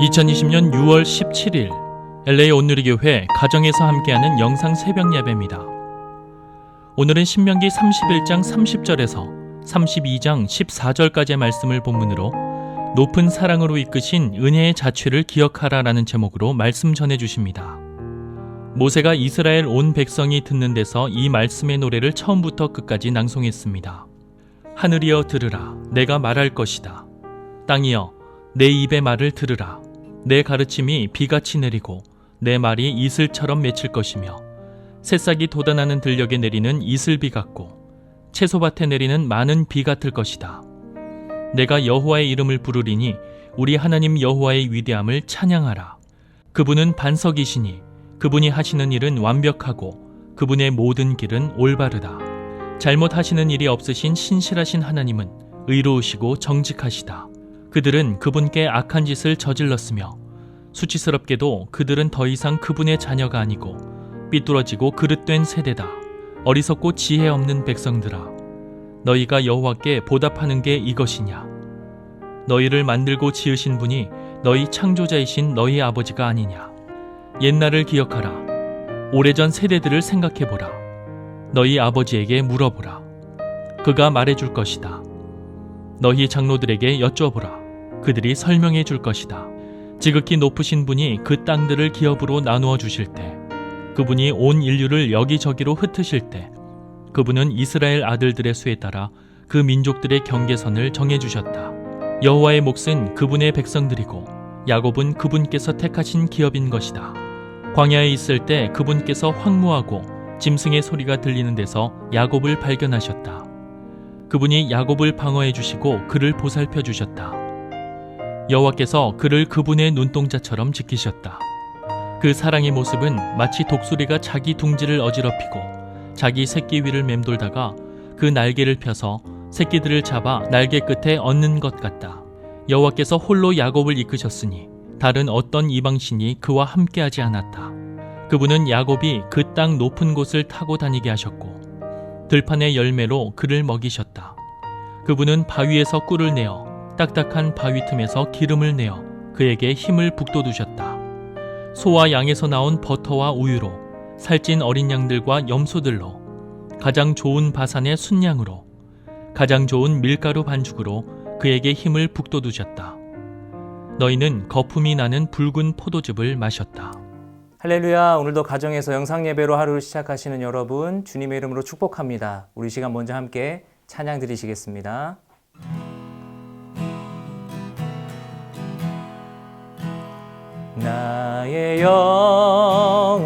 2020년 6월 17일 LA 온누리교회 가정에서 함께하는 영상 새벽 예배입니다. 오늘은 신명기 31장 30절에서 32장 14절까지의 말씀을 본문으로 높은 사랑으로 이끄신 은혜의 자취를 기억하라라는 제목으로 말씀 전해 주십니다. 모세가 이스라엘 온 백성이 듣는 데서 이 말씀의 노래를 처음부터 끝까지 낭송했습니다. 하늘이여 들으라 내가 말할 것이다. 땅이여 내 입의 말을 들으라. 내 가르침이 비같이 내리고 내 말이 이슬처럼 맺힐 것이며 새싹이 돋아나는 들녘에 내리는 이슬비 같고 채소밭에 내리는 많은 비 같을 것이다. 내가 여호와의 이름을 부르리니 우리 하나님 여호와의 위대함을 찬양하라. 그분은 반석이시니 그분이 하시는 일은 완벽하고 그분의 모든 길은 올바르다. 잘못하시는 일이 없으신 신실하신 하나님은 의로우시고 정직하시다. 그들은 그분께 악한 짓을 저질렀으며 수치스럽게도 그들은 더 이상 그분의 자녀가 아니고 삐뚤어지고 그릇된 세대다. 어리석고 지혜 없는 백성들아 너희가 여호와께 보답하는 게 이것이냐? 너희를 만들고 지으신 분이 너희 창조자이신 너희 아버지가 아니냐? 옛날을 기억하라. 오래전 세대들을 생각해 보라. 너희 아버지에게 물어보라. 그가 말해 줄 것이다. 너희 장로들에게 여쭤보라 그들이 설명해 줄 것이다 지극히 높으신 분이 그 땅들을 기업으로 나누어 주실 때 그분이 온 인류를 여기저기로 흩으실 때 그분은 이스라엘 아들들의 수에 따라 그 민족들의 경계선을 정해 주셨다. 여호와의 몫은 그분의 백성들이고 야곱은 그분께서 택하신 기업인 것이다. 광야에 있을 때 그분께서 황무하고 짐승의 소리가 들리는 데서 야곱을 발견하셨다. 그분이 야곱을 방어해 주시고 그를 보살펴 주셨다. 여호와께서 그를 그분의 눈동자처럼 지키셨다. 그 사랑의 모습은 마치 독수리가 자기 둥지를 어지럽히고 자기 새끼 위를 맴돌다가 그 날개를 펴서 새끼들을 잡아 날개 끝에 얹는 것 같다. 여호와께서 홀로 야곱을 이끄셨으니 다른 어떤 이방신이 그와 함께하지 않았다. 그분은 야곱이 그 땅 높은 곳을 타고 다니게 하셨고 들판의 열매로 그를 먹이셨다. 그분은 바위에서 꿀을 내어 딱딱한 바위 틈에서 기름을 내어 그에게 힘을 북돋우셨다. 소와 양에서 나온 버터와 우유로 살찐 어린 양들과 염소들로 가장 좋은 바산의 순양으로 가장 좋은 밀가루 반죽으로 그에게 힘을 북돋우셨다. 너희는 거품이 나는 붉은 포도즙을 마셨다. 할렐루야. 오늘도 가정에서 영상 예배로 하루를 시작하시는 여러분 주님의 이름으로 축복합니다. 우리 시간 먼저 함께 찬양 드리시겠습니다. 나의 영원하신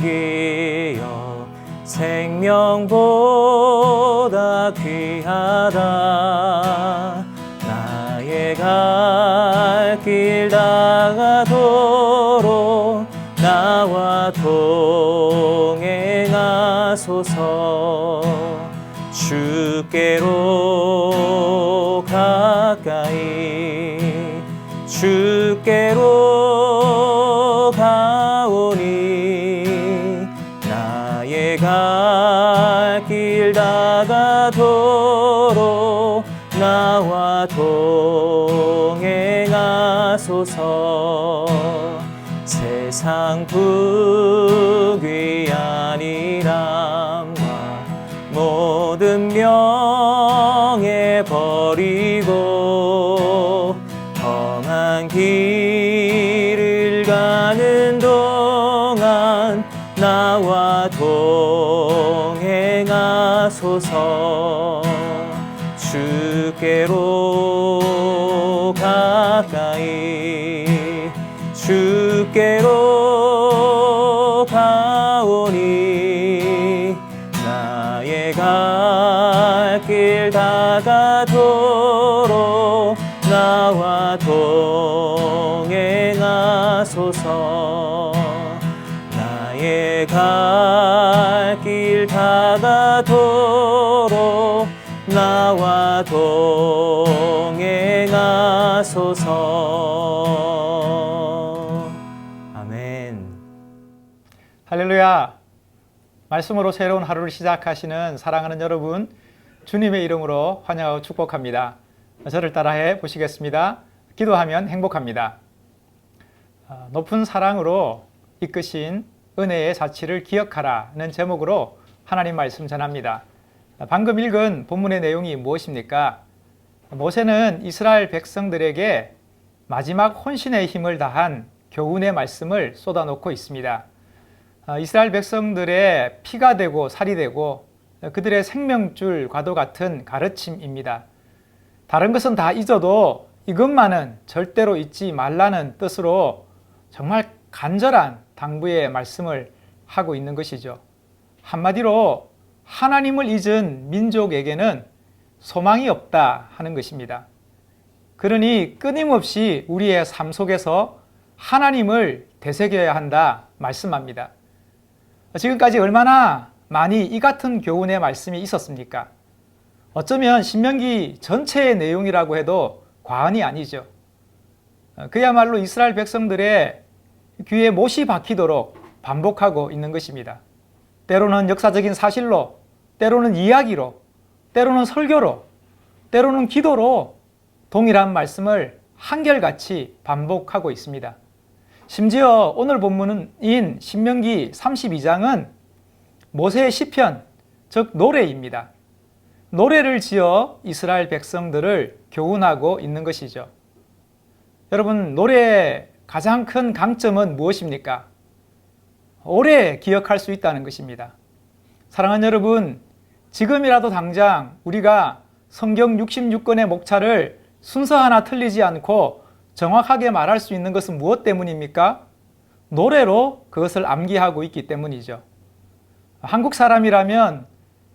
기여 생명보다 귀하다. 나의 갈길 다가도록 나와 동행하소서. 주께로 주께로 가오니 나의 갈 길 다가도록 나와 동행하소서. 세상 부 주께로 가까이 주께로 하소서 아멘 할렐루야. 말씀으로 새로운 하루를 시작하시는 사랑하는 여러분, 주님의 이름으로 환영하고 축복합니다. 저를 따라해 보시겠습니다. 기도하면 행복합니다. 어, 높은 사랑으로 이끄신 은혜의 자취를 기억하라는 제목으로 하나님 말씀 전합니다. 방금 읽은 본문의 내용이 무엇입니까? 모세는 이스라엘 백성들에게 마지막 혼신의 힘을 다한 교훈의 말씀을 쏟아놓고 있습니다. 어, 이스라엘 백성들의 피가 되고 살이 되고 그들의 생명줄과도 같은 가르침입니다. 다른 것은 다 잊어도 이것만은 절대로 잊지 말라는 뜻으로 정말 간절한 당부의 말씀을 하고 있는 것이죠. 한마디로 하나님을 잊은 민족에게는 소망이 없다 하는 것입니다. 그러니 끊임없이 우리의 삶 속에서 하나님을 되새겨야 한다 말씀합니다. 지금까지 얼마나 많이 이 같은 교훈의 말씀이 있었습니까? 어쩌면 신명기 전체의 내용이라고 해도 과언이 아니죠. 그야말로 이스라엘 백성들의 귀에 못이 박히도록 반복하고 있는 것입니다. 때로는 역사적인 사실로, 때로는 이야기로, 때로는 설교로, 때로는 기도로 동일한 말씀을 한결같이 반복하고 있습니다. 심지어 오늘 본문인 신명기 32장은 모세의 시편, 즉 노래입니다. 노래를 지어 이스라엘 백성들을 교훈하고 있는 것이죠. 여러분, 노래의 가장 큰 강점은 무엇입니까? 오래 기억할 수 있다는 것입니다. 사랑하는 여러분, 지금이라도 당장 우리가 성경 66권의 목차를 순서 하나 틀리지 않고 정확하게 말할 수 있는 것은 무엇 때문입니까? 노래로 그것을 암기하고 있기 때문이죠. 한국 사람이라면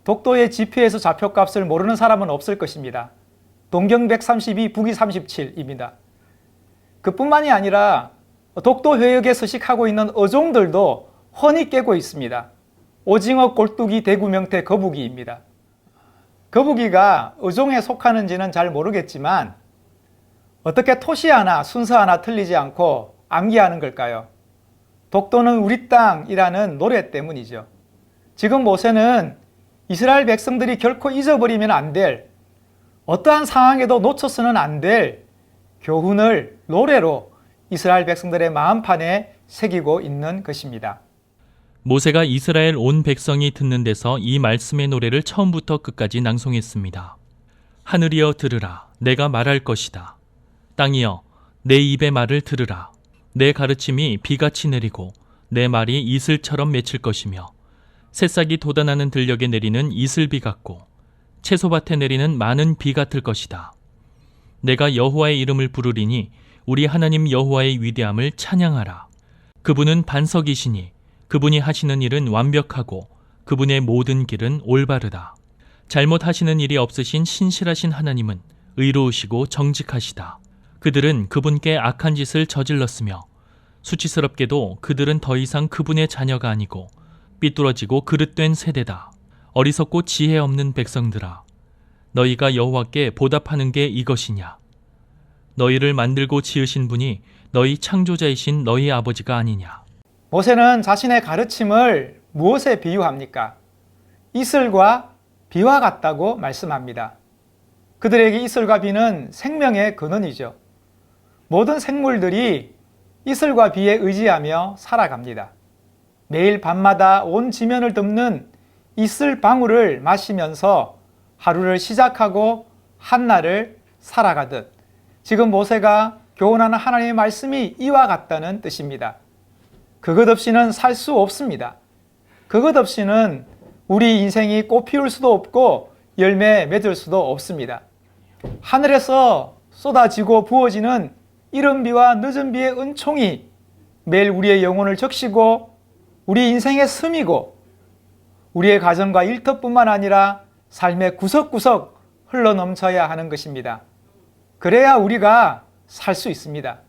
독도의 지표에서 좌표값을 모르는 사람은 없을 것입니다. 동경 132, 북위 37입니다. 그뿐만이 아니라 독도 회역에 서식하고 있는 어종들도 훤히 깨고 있습니다. 오징어, 꼴뚜기, 대구, 명태, 거북이입니다. 거북이가 어종에 속하는지는 잘 모르겠지만 어떻게 토시 하나, 순서 하나 틀리지 않고 암기하는 걸까요? 독도는 우리 땅이라는 노래 때문이죠. 지금 모세는 이스라엘 백성들이 결코 잊어버리면 안 될 어떠한 상황에도 놓쳐서는 안 될 교훈을 노래로 이스라엘 백성들의 마음판에 새기고 있는 것입니다. 모세가 이스라엘 온 백성이 듣는 데서 이 말씀의 노래를 처음부터 끝까지 낭송했습니다. 하늘이여 들으라 내가 말할 것이다. 땅이여 내 입의 말을 들으라 내 가르침이 비같이 내리고 내 말이 이슬처럼 맺힐 것이며 새싹이 돋아나는 들녘에 내리는 이슬비 같고 채소밭에 내리는 많은 비 같을 것이다. 내가 여호와의 이름을 부르리니 우리 하나님 여호와의 위대함을 찬양하라. 그분은 반석이시니 그분이 하시는 일은 완벽하고 그분의 모든 길은 올바르다. 잘못하시는 일이 없으신 신실하신 하나님은 의로우시고 정직하시다. 그들은 그분께 악한 짓을 저질렀으며 수치스럽게도 그들은 더 이상 그분의 자녀가 아니고 삐뚤어지고 그릇된 세대다. 어리석고 지혜 없는 백성들아. 너희가 여호와께 보답하는 게 이것이냐? 너희를 만들고 지으신 분이 너희 창조자이신 너희 아버지가 아니냐? 모세는 자신의 가르침을 무엇에 비유합니까? 이슬과 비와 같다고 말씀합니다. 그들에게 이슬과 비는 생명의 근원이죠. 모든 생물들이 이슬과 비에 의지하며 살아갑니다. 매일 밤마다 온 지면을 덮는 이슬 방울을 마시면서 하루를 시작하고 한날을 살아가듯 지금 모세가 교훈하는 하나님의 말씀이 이와 같다는 뜻입니다. 그것 없이는 살 수 없습니다. 그것 없이는 우리 인생이 꽃 피울 수도 없고 열매 맺을 수도 없습니다. 하늘에서 쏟아지고 부어지는 이른 비와 늦은 비의 은총이 매일 우리의 영혼을 적시고 우리 인생의 슴이고 우리의 가정과 일터뿐만 아니라 삶의 구석구석 흘러 넘쳐야 하는 것입니다. 그래야 우리가 살 수 있습니다.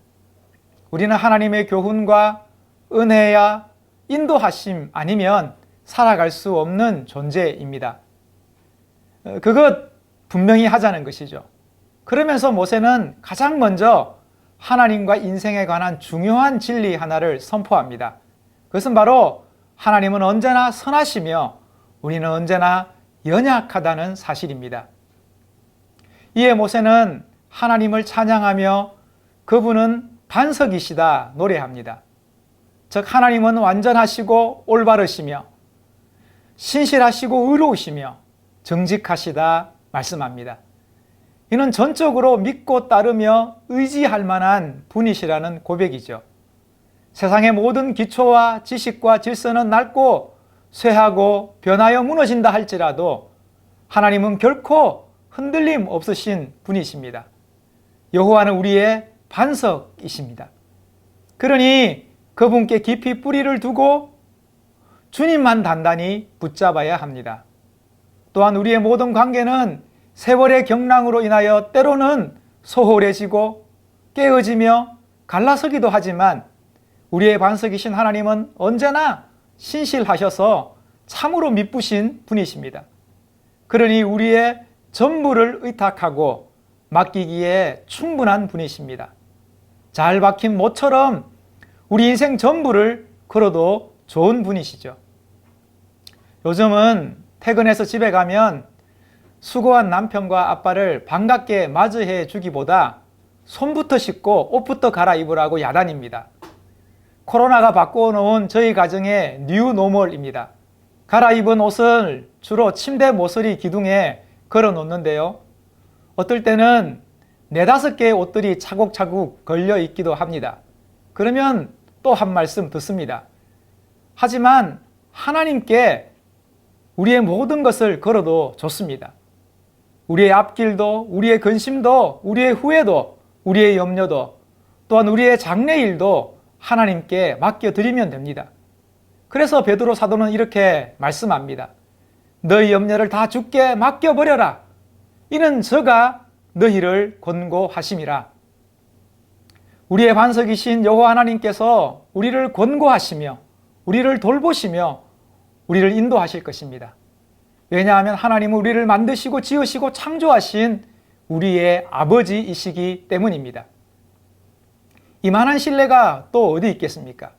우리는 하나님의 교훈과 은혜야 인도하심 아니면 살아갈 수 없는 존재입니다. 어, 그것 분명히 하자는 것이죠. 그러면서 모세는 가장 먼저 하나님과 인생에 관한 중요한 진리 하나를 선포합니다. 그것은 바로 하나님은 언제나 선하시며 우리는 언제나 연약하다는 사실입니다. 이에 모세는 하나님을 찬양하며 그분은 반석이시다 노래합니다. 즉 하나님은 완전하시고 올바르시며 신실하시고 의로우시며 정직하시다 말씀합니다. 이는 전적으로 믿고 따르며 의지할 만한 분이시라는 고백이죠. 세상의 모든 기초와 지식과 질서는 낡고 쇠하고 변하여 무너진다 할지라도 하나님은 결코 흔들림 없으신 분이십니다. 여호와는 우리의 반석이십니다. 그러니 그분께 깊이 뿌리를 두고 주님만 단단히 붙잡아야 합니다. 또한 우리의 모든 관계는 세월의 경랑으로 인하여 때로는 소홀해지고 깨어지며 갈라서기도 하지만 우리의 반석이신 하나님은 언제나 신실하셔서 참으로 미쁘신 분이십니다. 그러니 우리의 전부를 의탁하고 맡기기에 충분한 분이십니다. 잘 박힌 모처럼 우리 인생 전부를 걸어도 좋은 분이시죠. 요즘은 퇴근해서 집에 가면 수고한 남편과 아빠를 반갑게 맞이해 주기보다 손부터 씻고 옷부터 갈아입으라고 야단입니다. 코로나가 바꾸어 놓은 저희 가정의 뉴 노멀입니다. 갈아입은 옷을 주로 침대 모서리 기둥에 걸어 놓는데요. 어떨 때는 네다섯 개의 옷들이 차곡차곡 걸려 있기도 합니다. 그러면 또 한 말씀 듣습니다. 하지만 하나님께 우리의 모든 것을 걸어도 좋습니다. 우리의 앞길도, 우리의 근심도, 우리의 후회도, 우리의 염려도, 또한 우리의 장래일도 하나님께 맡겨드리면 됩니다. 그래서 베드로 사도는 이렇게 말씀합니다. 너희 염려를 다 주께 맡겨버려라. 이는 저가 너희를 권고하심이라. 우리의 반석이신 여호와 하나님께서 우리를 권고하시며 우리를 돌보시며 우리를 인도하실 것입니다. 왜냐하면 하나님은 우리를 만드시고 지으시고 창조하신 우리의 아버지이시기 때문입니다. 이만한 신뢰가 또 어디 있겠습니까?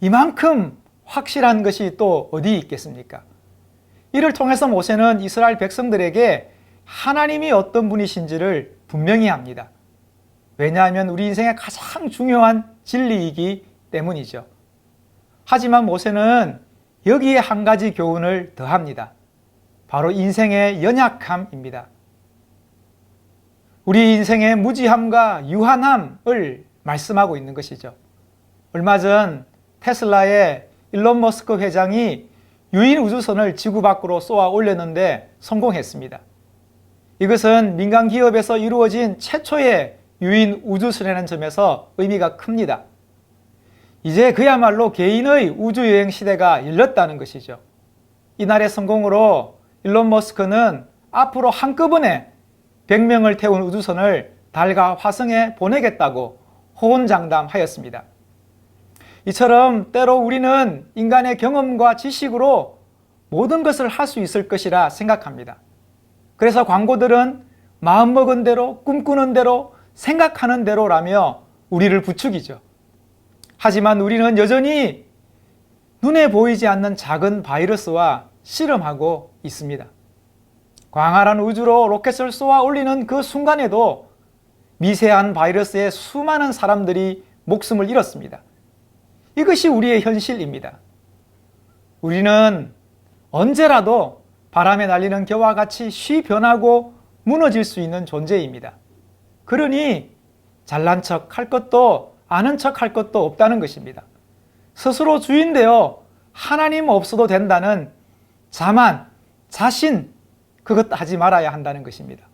이만큼 확실한 것이 또 어디 있겠습니까? 이를 통해서 모세는 이스라엘 백성들에게 하나님이 어떤 분이신지를 분명히 합니다. 왜냐하면 우리 인생의 가장 중요한 진리이기 때문이죠. 하지만 모세는 여기에 한 가지 교훈을 더합니다. 바로 인생의 연약함입니다. 우리 인생의 무지함과 유한함을 말씀하고 있는 것이죠. 얼마 전 테슬라의 일론 머스크 회장이 유인 우주선을 지구 밖으로 쏘아 올렸는데 성공했습니다. 이것은 민간 기업에서 이루어진 최초의 유인 우주선이라는 점에서 의미가 큽니다. 이제 그야말로 개인의 우주여행 시대가 열렸다는 것이죠. 이날의 성공으로 일론 머스크는 앞으로 한꺼번에 100명을 태운 우주선을 달과 화성에 보내겠다고 호언장담하였습니다. 이처럼 때로 우리는 인간의 경험과 지식으로 모든 것을 할 수 있을 것이라 생각합니다. 그래서 광고들은 마음먹은 대로, 꿈꾸는 대로, 생각하는 대로라며 우리를 부추기죠. 하지만 우리는 여전히 눈에 보이지 않는 작은 바이러스와 씨름하고 있습니다. 광활한 우주로 로켓을 쏘아 올리는 그 순간에도 미세한 바이러스에 수많은 사람들이 목숨을 잃었습니다. 이것이 우리의 현실입니다. 우리는 언제라도 바람에 날리는 겨와 같이 쉬 변하고 무너질 수 있는 존재입니다. 그러니 잘난 척 할 것도 아는 척 할 것도 없다는 것입니다. 스스로 주인 되어 하나님 없어도 된다는 자만, 자신, 그것 하지 말아야 한다는 것입니다.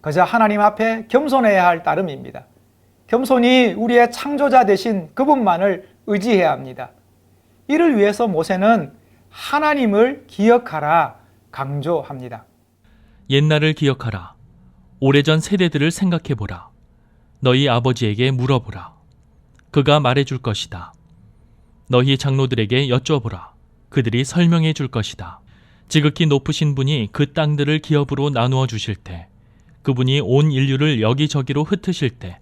그저 하나님 앞에 겸손해야 할 따름입니다. 겸손히 우리의 창조자 되신 그분만을 의지해야 합니다. 이를 위해서 모세는 하나님을 기억하라 강조합니다. 옛날을 기억하라. 오래전 세대들을 생각해보라. 너희 아버지에게 물어보라. 그가 말해줄 것이다. 너희 장로들에게 여쭤보라. 그들이 설명해 줄 것이다. 지극히 높으신 분이 그 땅들을 기업으로 나누어 주실 때, 그분이 온 인류를 여기저기로 흩으실 때,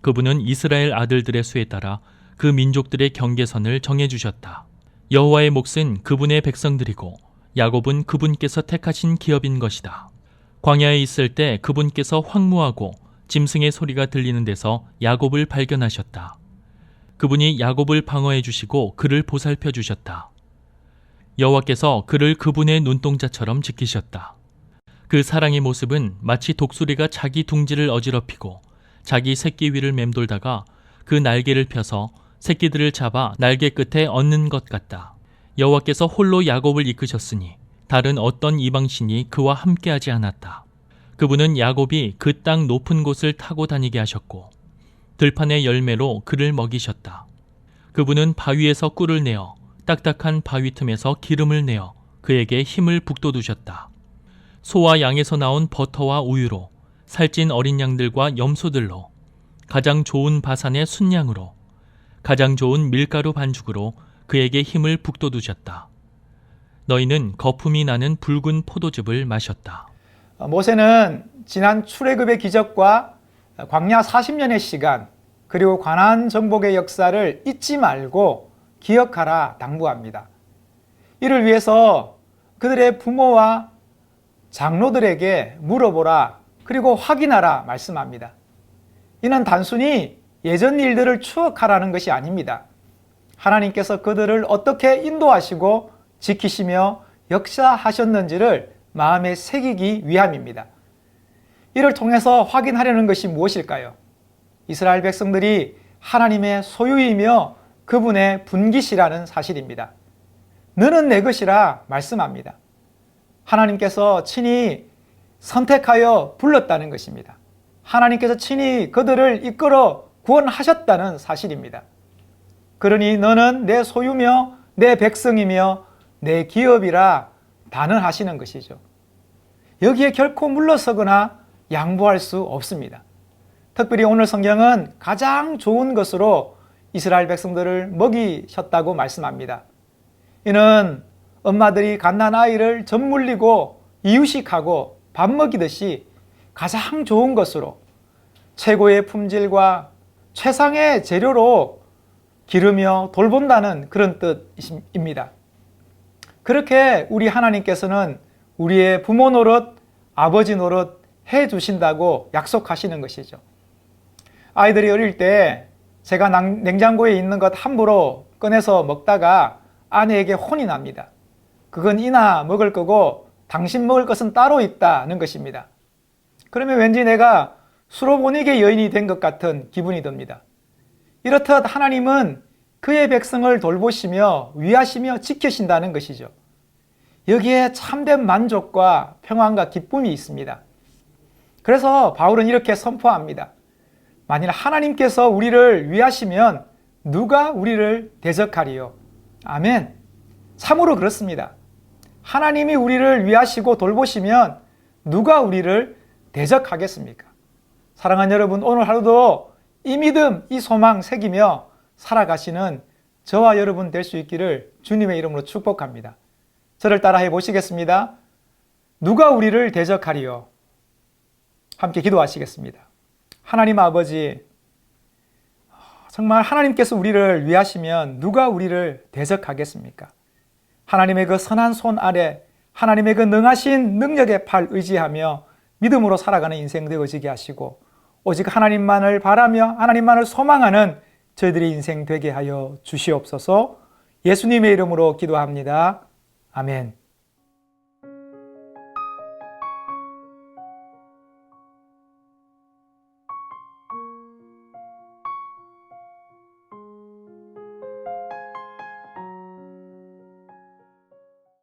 그분은 이스라엘 아들들의 수에 따라 그 민족들의 경계선을 정해 주셨다. 여호와의 몫은 그분의 백성들이고 야곱은 그분께서 택하신 기업인 것이다. 광야에 있을 때 그분께서 황무하고 짐승의 소리가 들리는 데서 야곱을 발견하셨다. 그분이 야곱을 방어해 주시고 그를 보살펴 주셨다. 여호와께서 그를 그분의 눈동자처럼 지키셨다. 그 사랑의 모습은 마치 독수리가 자기 둥지를 어지럽히고 자기 새끼 위를 맴돌다가 그 날개를 펴서 새끼들을 잡아 날개 끝에 얹는 것 같다. 여호와께서 홀로 야곱을 이끄셨으니 다른 어떤 이방신이 그와 함께하지 않았다. 그분은 야곱이 그 땅 높은 곳을 타고 다니게 하셨고 들판의 열매로 그를 먹이셨다. 그분은 바위에서 꿀을 내어 딱딱한 바위 틈에서 기름을 내어 그에게 힘을 북돋우셨다. 소와 양에서 나온 버터와 우유로 살찐 어린 양들과 염소들로 가장 좋은 바산의 순양으로 가장 좋은 밀가루 반죽으로 그에게 힘을 북돋우셨다. 너희는 거품이 나는 붉은 포도즙을 마셨다. 어, 모세는 지난 출애굽의 기적과 광야 40년의 시간 그리고 관한 정복의 역사를 잊지 말고 기억하라 당부합니다. 이를 위해서 그들의 부모와 장로들에게 물어보라 그리고 확인하라 말씀합니다. 이는 단순히 예전 일들을 추억하라는 것이 아닙니다. 하나님께서 그들을 어떻게 인도하시고 지키시며 역사하셨는지를 마음에 새기기 위함입니다. 이를 통해서 확인하려는 것이 무엇일까요? 이스라엘 백성들이 하나님의 소유이며 그분의 분기시라는 사실입니다. 너는 내 것이라 말씀합니다. 하나님께서 친히 선택하여 불렀다는 것입니다. 하나님께서 친히 그들을 이끌어 구원하셨다는 사실입니다. 그러니 너는 내 소유며 내 백성이며 내 기업이라 단언하시는 것이죠. 여기에 결코 물러서거나 양보할 수 없습니다. 특별히 오늘 성경은 가장 좋은 것으로 이스라엘 백성들을 먹이셨다고 말씀합니다. 이는 엄마들이 갓난 아이를 젖물리고 이유식하고 밥 먹이듯이 가장 좋은 것으로 최고의 품질과 최상의 재료로 기르며 돌본다는 그런 뜻입니다. 그렇게 우리 하나님께서는 우리의 부모 노릇, 아버지 노릇 해 주신다고 약속하시는 것이죠. 아이들이 어릴 때 제가 냉장고에 있는 것 함부로 꺼내서 먹다가 아내에게 혼이 납니다. 그건 이나 먹을 거고 당신 먹을 것은 따로 있다는 것입니다. 그러면 왠지 내가 수로보니게 여인이 된 것 같은 기분이 듭니다. 이렇듯 하나님은 그의 백성을 돌보시며 위하시며 지키신다는 것이죠. 여기에 참된 만족과 평안과 기쁨이 있습니다. 그래서 바울은 이렇게 선포합니다. 만일 하나님께서 우리를 위하시면 누가 우리를 대적하리요? 아멘. 참으로 그렇습니다. 하나님이 우리를 위하시고 돌보시면 누가 우리를 대적하겠습니까? 사랑하는 여러분, 오늘 하루도 이 믿음, 이 소망 새기며 살아가시는 저와 여러분 될 수 있기를 주님의 이름으로 축복합니다. 저를 따라해 보시겠습니다. 누가 우리를 대적하리요? 함께 기도하시겠습니다. 하나님 아버지, 정말 하나님께서 우리를 위하시면 누가 우리를 대적하겠습니까? 하나님의 그 선한 손 아래 하나님의 그 능하신 능력의 팔 의지하며 믿음으로 살아가는 인생 되어지게 하시고 오직 하나님만을 바라며 하나님만을 소망하는 저희들의 인생 되게 하여 주시옵소서 예수님의 이름으로 기도합니다. 아멘.